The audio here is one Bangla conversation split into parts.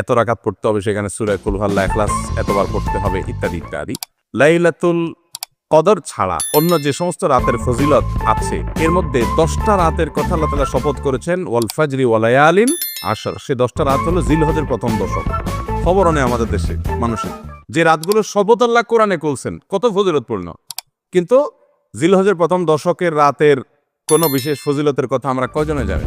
এত রাকাত পড়তে হবে সেখানে সুরায় কুলহাল্লা এখলাস এতবার পড়তে হবে, ইত্যাদি ইত্যাদি। লাইলাতুল কদর ছাড়া অন্য যে সমস্ত রাতের ফজিলত আছে, এর মধ্যে দশটা রাতের কথা আল্লাহ তালা শপথ করেছেন, ওয়াল ফাজরি ওয়ালায়ালিন আসর সে দশটা রাত হলো জিলহজের প্রথম দশক। খবর নেই আমাদের দেশে, মানুষের। যে রাতগুলো শপথ আল্লাহ কোরআনে করছেন, কত ফজিলতপূর্ণ কিন্তু জিলহজের প্রথম দশকের রাতের কোনো বিশেষ ফজিলতের কথা আমরা কজনে জানি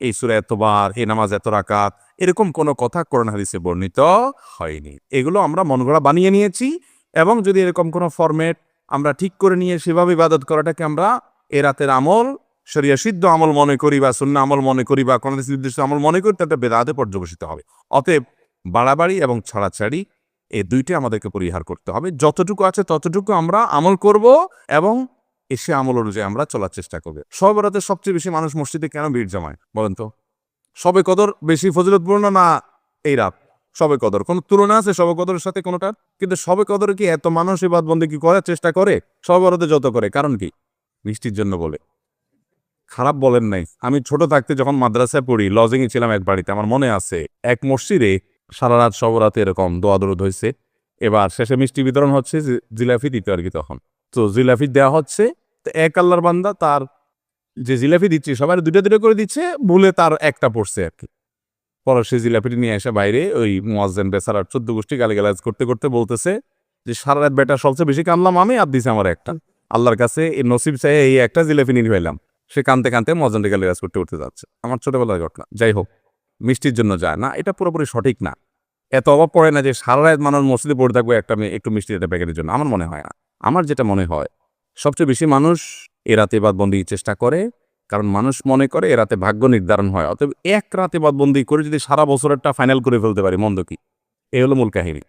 এই সুরে এতবার, এই নামাজ এত রাকাত, এরকম কোনো কথা কোরআন হাদিসে বর্ণিত হয়নি। এগুলো আমরা মনগড়া বানিয়ে নিয়েছি এবং যদি এরকম কোনো ফরম্যাট আমরা ঠিক করে নিয়ে সেভাবে ইবাদত করাটাকে আমরা এ রাতের আমল, শরিয়া সিদ্ধ আমল মনে করি বা শূন্য আমল মনে করি বা কোনো নির্দিষ্ট আমল মনে করি, তাতে বেদাতে পর্যবেসিত হবে। অতএব বাড়াবাড়ি এবং ছাড়াছাড়ি এই দুইটি আমাদেরকে পরিহার করতে হবে। যতটুকু আছে ততটুকু আমরা আমল করব এবং এসে আমল অনুযায়ী আমরা চলার চেষ্টা করবে। সব রাতে সবচেয়ে বেশি মানুষ মসজিদে কেন ভিড় জমায়, বলেন তো? সবে কদর বেশি ফজিলতপূর্ণ না এই রাত? সবে কদর, কোনো তুলনা আছে সবে কদরের সাথে কোনোটার? কিন্তু সবে কদর কি এত মানুষ এবার বন্দী কি করার চেষ্টা করে? সবে বরাতে যত করে, কারণ কি? বৃষ্টির জন্য বলে। খারাপ বলেন নাই। আমি ছোট থাকতে যখন মাদ্রাসায় পড়ি লজিংয়ে ছিলাম এক বাড়িতে, আমার মনে আছে, এক মসজিদে সারা রাত সবরাতে এরকম দোয়া হয়েছে এবার শেষে মিষ্টি বিতরণ হচ্ছে, জি- জিলাপি দিতে আর কি তখন। তো জিলাপি দেওয়া হচ্ছে, তো এক আল্লাহর বান্দা তার যে জিলাপি দিচ্ছে, সবাই দুটো দুটো করে দিচ্ছে, ভুলে তার একটা পড়ছে আর কি। পরে সে জিলাপিটি নিয়ে এসে বাইরে ওই মোয়াজ্জেন বেসারার চোদ্দ গোষ্ঠী গালিগালাজ করতে করতে বলতেছে যে, সারা রাত বেটা সবচেয়ে বেশি কানলাম আমি, আর দিছে আমার একটা। আল্লাহর কাছে এই নসিব চাই এই একটা জিলাপি নিয়ে ফেলাম সে কানতে কানতে মজানটি গালিগালাজ করতে করতে যাচ্ছে। আমার ছোটবেলার ঘটনা। যাই হোক, মিষ্টির জন্য যায় না। এটা পুরোপুরি সঠিক না। এত অভাব পড়ে না যে, সারা রাত মানুষ মসজিদে পড়ে থাকবে একটা একটু মিষ্টি একটা প্যাকেটের জন্য। আমার মনে হয় না। আমার যেটা মনে হয়, সবচেয়ে বেশি মানুষ এ রাতে বাদবন্দি চেষ্টা করে, কারণ মানুষ মনে করে এ রাতে ভাগ্য নির্ধারণ হয়। অতএব এক রাতে বাদবন্দি করে যদি সারা বছরেরটা ফাইনাল করে ফেলতে পারি, মন্দ কি? এই হলো মূল কাহিনী।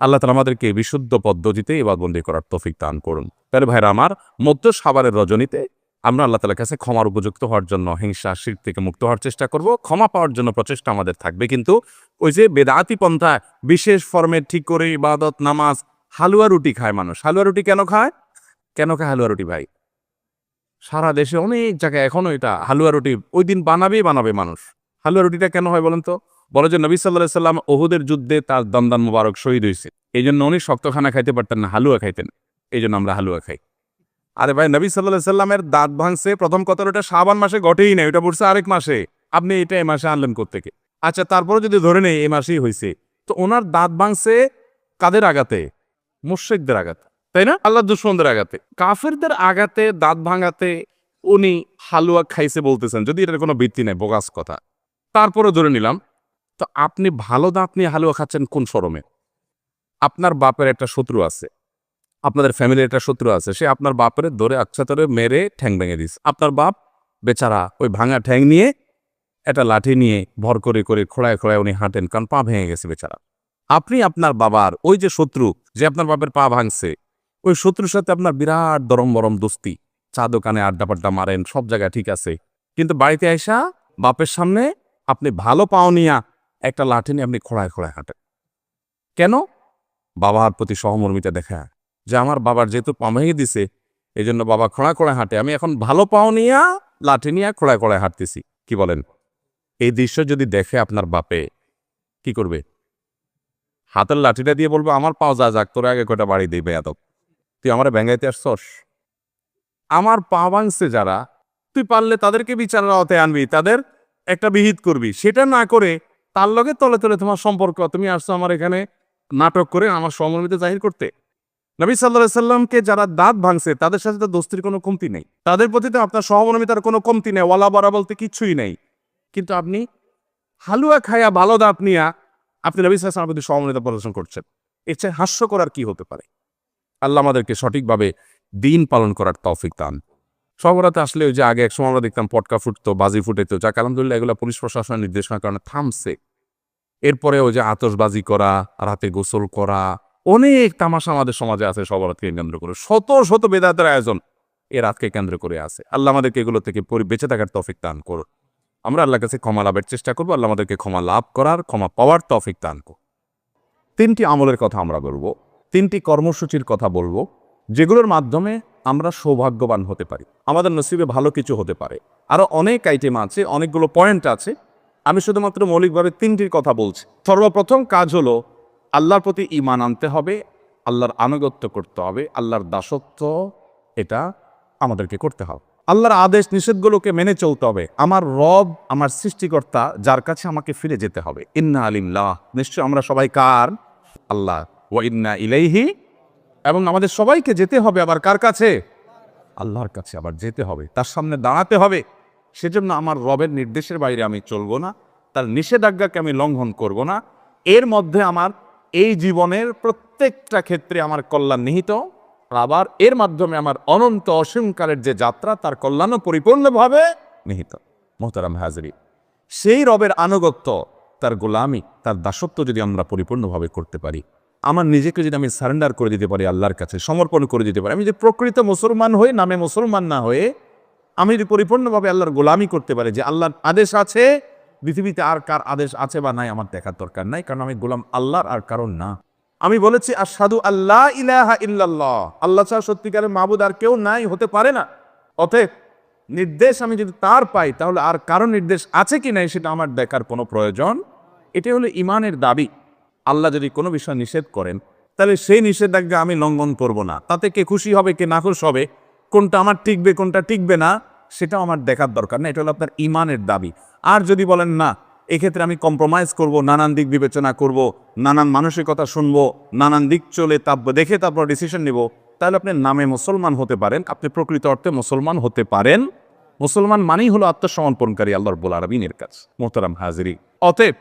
আল্লাহ তালা আমাদেরকে বিশুদ্ধ পদ্ধতিতে ইবাদবন্দি করার তফিক দান করুন। তাহলে ভাইরা আমার, মধ্য সাবারের রজনীতে আমরা আল্লাহ তালার কাছে ক্ষমার উপযুক্ত হওয়ার জন্য, হিংসা, শির থেকে মুক্ত হওয়ার চেষ্টা করব। ক্ষমা পাওয়ার জন্য প্রচেষ্টা আমাদের থাকবে। কিন্তু ওই যে বেদাতি পন্থা, বিশেষ ফর্মেট ঠিক করে ইবাদত, নামাজ হালুয়া রুটি খায় মানুষ। হালুয়া রুটি কেন খায়? কেন খায় হালুয়া রুটি ভাই? সারা দেশে অনেক জায়গায় এখনও এটা হালুয়া রুটি ওই দিন বানাবেই বানাবে মানুষ। হালুয়া রুটিটা কেন হয় বলেন তো? বলো যে নবী সাল্লাহ সাল্লাম ওহুদের যুদ্ধে তার দমদান মুবারক শহীদ হয়েছে। এই জন্য উনি শক্ত খানা খাইতে পারতেন না, হালুয়া খাইতেন। এই জন্য আমরা হালুয়া খাই। আরে ভাই, নবী সাল্লাহ সাল্লামের দাঁত ভাঙছে, প্রথম কথা ওটা সাবান মাসে ঘটেই নেই ওটা পড়ছে আরেক মাসে। আপনি এটা এ মাসে আনলেন কোত্থেকে? আচ্ছা তারপরে যদি ধরে নেই এ মাসেই হয়েছে তো ওনার দাঁত ভাঙছে কাদের আগাতে মুর্শেকদের আগাতে তাই না? আল্লাহ দুশ্মনদের আগাতে কাফেরদের আগাতে দাঁত ভাঙাতে উনি হালুয়া খাইছে বলতেছেন, যদি এটার কোনো ভিত্তি নেই, বোগাস কথা। তারপরে ধরে নিলাম, তো আপনি ভালো দাঁত নিয়ে হালুয়া খাচ্ছেন কোন শরমে আপনার বাপের একটা শত্রু আছে, আপনাদের ফ্যামিলির একটা শত্রু আছে, সে আপনার বাপের ধরে আচ্ছা ধরে মেরে ঠ্যাং ভেঙে দিস আপনার বাপ বেচারা ওই ভাঙা ঠ্যাং নিয়ে একটা লাঠি নিয়ে ভর করে করে খোড়ায় খোড়ায় উনি হাঁটেন, কারণ পা ভেঙে গেছে বেচারা। আপনি আপনার বাবার, ওই যে শত্রু যে আপনার বাপের পা ভাঙছে, ওই শত্রুর সাথে আপনার বিরাট দরম বরম দোস্তি। চা দোকানে আড্ডা পাড্ডা মারেন, সব জায়গায় ঠিক আছে। কিন্তু বাড়িতে আইসা বাপের সামনে আপনি ভালো পাও নিয়া একটা লাঠি নিয়ে আপনি খোড়ায় খোড়ায় হাঁটেন। কেন? বাবার প্রতি সহমর্মিতা দেখা। যে আমার বাবার যেহেতু পামাই দিছে এই জন্য বাবা খোঁড়া করে হাঁটে। আমি এখন ভালো পাও নিয়া লাঠি নিয়ে খোঁড়া করে হাঁটতেছি। কি বলেন? এই দৃশ্য যদি দেখে আপনার বাপে, কি করবে? হাতের লাঠিটা দিয়ে বলব, আমার পাও যা যাক, তোর আগে কয়টা বাড়ি দিবে এত। তুই আমার ব্যাঙ্গাইতে আসছস? আমার পা ভাঙছে যারা, তুই পারলে তাদেরকে বিচারের আওতায় আনবি, তাদের একটা বিহিত করবি। সেটা না করে তার লগে তলে তলে তোমার সম্পর্ক, তুমি আসছো আমার এখানে নাটক করে আমার সমর্মিত জাহির করতে। নবী সাল্লাহ সাল্লামকে যারা দাঁত ভাঙছে, তাদের সাথে তো দোস্তির কোনো কমতি নেই। তাদের প্রতি তো আপনার সহমর্মিতার কোনো কমতি নেই ওয়ালা বারা বলতে কিচ্ছুই নেই। কিন্তু আপনি হালুয়া খায়া ভালো দাঁত নিয়া আপনি নবী সাল্লামের প্রতি সহমর্মিতা প্রদর্শন করছেন। এর চেয়ে হাস্যকর আর কি হতে পারে? আল্লাহ আমাদেরকে সঠিকভাবে দিন পালন করার তৌফিক দান। সবরাতে আসলে ওই যে আগে একসময় আমরা দেখতাম পটকা ফুটতো, বাজি ফুটেতো যাক, আলহামদুলিল্লাহ এগুলো পুলিশ প্রশাসনের নির্দেশনার কারণে থামছে। এরপরে ওই যে আতশবাজি করা, রাতে গোসল করা, অনেক তামাশা আমাদের সমাজে আছে সবরাতকে কেন্দ্র করে। শত শত বেদাতের আয়োজন এ রাতকে কেন্দ্র করে আছে। আল্লাহ আমাদেরকে এগুলো থেকে বেঁচে থাকার তৌফিক দান করুন। আমরা আল্লাহর কাছে ক্ষমা লাভের চেষ্টা করব, আল্লাহ আমাদেরকে ক্ষমা লাভ করার, ক্ষমা পাওয়ার তৌফিক দান করুন। তিনটি আমলের কথা আমরা বলব, তিনটি কর্মসূচির কথা বলব, যেগুলোর মাধ্যমে আমরা সৌভাগ্যবান হতে পারি, আমাদের নসিবে ভালো কিছু হতে পারে। আরও অনেক আইটেম আছে, অনেকগুলো পয়েন্ট আছে। আমি শুধুমাত্র মৌলিকভাবে তিনটির কথা বলছি। সর্বপ্রথম কাজ হলো, আল্লাহর প্রতি ইমান আনতে হবে, আল্লাহর আনুগত্য করতে হবে, আল্লাহর দাসত্ব, এটা আমাদেরকে করতে হবে। আল্লাহর আদেশ নিষেধগুলোকে মেনে চলতে হবে। আমার রব, আমার সৃষ্টিকর্তা যার কাছে আমাকে ফিরে যেতে হবে। ইন্না আলিমলাহ নিশ্চয় আমরা সবাই কার? আল্লাহ। ও ইন্না ইলাইহি, এবং আমাদের সবাইকে যেতে হবে আবার কার কাছে? আল্লাহর কাছে আবার যেতে হবে, তার সামনে দাঁড়াতে হবে। সেজন্য আমার রবের নির্দেশের বাইরে আমি চলবো না, তার নিষেধাজ্ঞাকে আমি লঙ্ঘন করব না। এর মধ্যে আমার এই জীবনের প্রত্যেকটা ক্ষেত্রে আমার কল্যাণ নিহিত। আবার এর মাধ্যমে আমার অনন্ত অসীমকালের যে যাত্রা, তার কল্যাণও পরিপূর্ণভাবে নিহিত। মোহতারাম হাজরি, সেই রবের আনুগত্য, তার গোলামি, তার দাসত্ব যদি আমরা পরিপূর্ণভাবে করতে পারি, আমার নিজেকে যদি আমি সারেন্ডার করে দিতে পারি আল্লাহর কাছে, সমর্পণ করে দিতে পারি, আমি যদি প্রকৃত মুসলমান হয়ে, নামে মুসলমান না হয়ে, আমি যদি পরিপূর্ণভাবে আল্লাহর গোলামি করতে পারি যে আল্লাহর আদেশ আছে, পৃথিবীতে আর কার আদেশ আছে বা নাই, আমার দেখার দরকার নাই, কারণ আমি গোলাম আল্লাহর আর কারণ না। আমি বলেছি আর সাধু আল্লাহ ইলাহা ইল্লাল্লাহ। আল্লাহ ছাড়া সত্যিকারের মাহবুদ আর কেউ নাই, হতে পারে না। অতএব নির্দেশ আমি যদি তার পাই, তাহলে আর কারও নির্দেশ আছে কি নাই সেটা আমার দেখার কোনো প্রয়োজন এটা হলো ইমানের দাবি। আল্লাহ যদি কোনো বিষয় নিষেধ করেন, তাহলে সেই নিষেধাজ্ঞা আমি লঙ্ঘন করব না। তাতে কে খুশি হবে, কে নাখুশ হবে, কোনটা আমার টিকবে, কোনটা টিকবে না, সেটাও আমার দেখার দরকার না এটা হলো আপনার ইমানের দাবি। আর যদি বলেন, না এক্ষেত্রে আমি কম্প্রোমাইজ করব, নানান দিক বিবেচনা করব, নানান মানসিকতা শুনব, নানান দিক চলে তা দেখে তারপর ডিসিশন নিব। তাহলে আপনি নামে মুসলমান হতে পারেন, আপনি প্রকৃত অর্থে মুসলমান হতে পারেন। মুসলমান মানেই হলো আত্মসমর্পণকারী আল্লাহর বোল আরবিনের কাজ, মোহতারাম হাজিরি। অতএব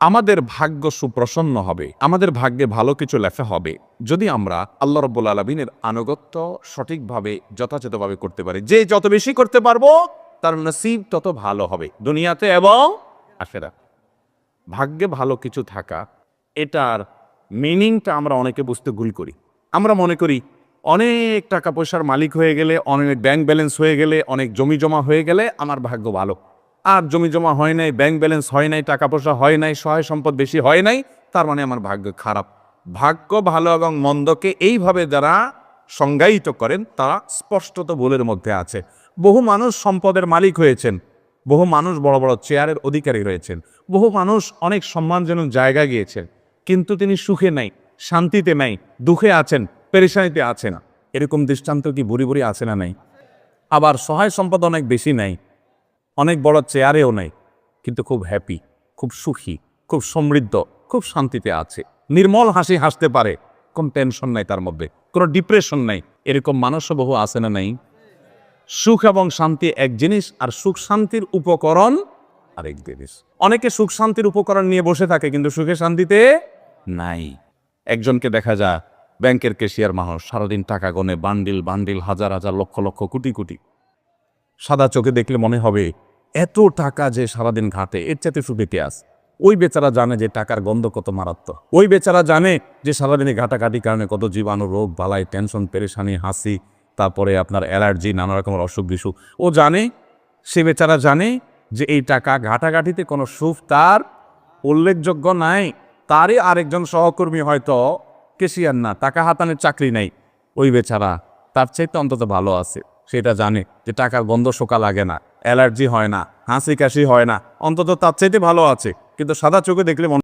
আমাদের ভাগ্য সুপ্রসন্ন হবে, আমাদের ভাগ্যে ভালো কিছু লেখা হবে, যদি আমরা আল্লাহ রব্বুল আলমিনের আনুগত্য সঠিকভাবে, যথাযথভাবে করতে পারি। যে যত বেশি করতে পারব, তার নসিব তত ভালো হবে। দুনিয়াতে এবং আখেরা। ভাগ্যে ভালো কিছু থাকা, এটার মিনিংটা আমরা অনেকে বুঝতে ভুল করি। আমরা মনে করি অনেক টাকা পয়সার মালিক হয়ে গেলে, অনেক ব্যাংক ব্যালেন্স হয়ে গেলে, অনেক জমি জমা হয়ে গেলে আমার ভাগ্য ভালো। আর জমি জমা হয় নাই ব্যাংক ব্যালেন্স হয় নাই টাকা পয়সা হয় নাই, সহায় সম্পদ বেশি হয় নাই, তার মানে আমার ভাগ্য খারাপ। ভাগ্য ভালো এবং মন্দকে এইভাবে যারা সংজ্ঞায়িত করেন, তারা স্পষ্টত ভুলের মধ্যে আছে। বহু মানুষ সম্পদের মালিক হয়েছেন। বহু মানুষ বড় বড় চেয়ারের অধিকারী রয়েছেন। বহু মানুষ অনেক সম্মানজনক জায়গা গিয়েছেন। কিন্তু তিনি সুখে নাই, শান্তিতে নাই, দুঃখে আছেন, পেরেশানিতে আছে না এরকম দৃষ্টান্ত কি বুড়ি বুড়ি আছে না নাই? আবার সহায় সম্পদ অনেক বেশি নাই, অনেক বড় চেয়ারেও নেই, কিন্তু খুব হ্যাপি খুব সুখী, খুব সমৃদ্ধ, খুব শান্তিতে আছে। নির্মল হাসি হাসতে পারে, কোন টেনশন নাই তার মধ্যে, কোনো ডিপ্রেশন নাই। এরকম মানুষও বহু আছে না নাই? সুখ এবং শান্তি এক জিনিস আর সুখ শান্তির উপকরণ আরেক জিনিস। অনেকে সুখ শান্তির উপকরণ নিয়ে বসে থাকে কিন্তু সুখে শান্তিতে নাই। একজনকে দেখা যায়, ব্যাংকের কেশিয়ার মানুষ সারাদিন টাকা গনে, বান্ডিল বান্ডিল, হাজার হাজার, লক্ষ লক্ষ, কোটি কোটি। সাদা চোখে দেখলে মনে হবে, এত টাকা যে সারাদিন ঘাটে, এর চাইতে সুখে কে আছে? ওই বেচারা জানে যে টাকার গন্ধ কত মারাত্মক। ওই বেচারা জানে যে সারাদিনে ঘাটাঘাটির কারণে কত জীবাণু, রোগ, বালাই, টেনশন, পেরেশানি, হাসি তারপরে আপনার অ্যালার্জি, নানা রকমের অসুখ বিসুখ। ও জানে, সে বেচারা জানে যে এই টাকা ঘাটাঘাটিতে কোনো সুখ তার উল্লেখযোগ্য নাই। তারই আরেকজন সহকর্মী হয়তো কেশিয়ার না, টাকা হাতানের চাকরি নাই। ওই বেচারা তার চাইতে অন্তত ভালো আছে। সেটা জানে যে টাকার গন্ধ শোকা লাগে না, অ্যালার্জি হয় না হাসি কাশি হয় না, অন্তত তার চাইতে ভালো আছে। কিন্তু সাদা চোখে দেখলে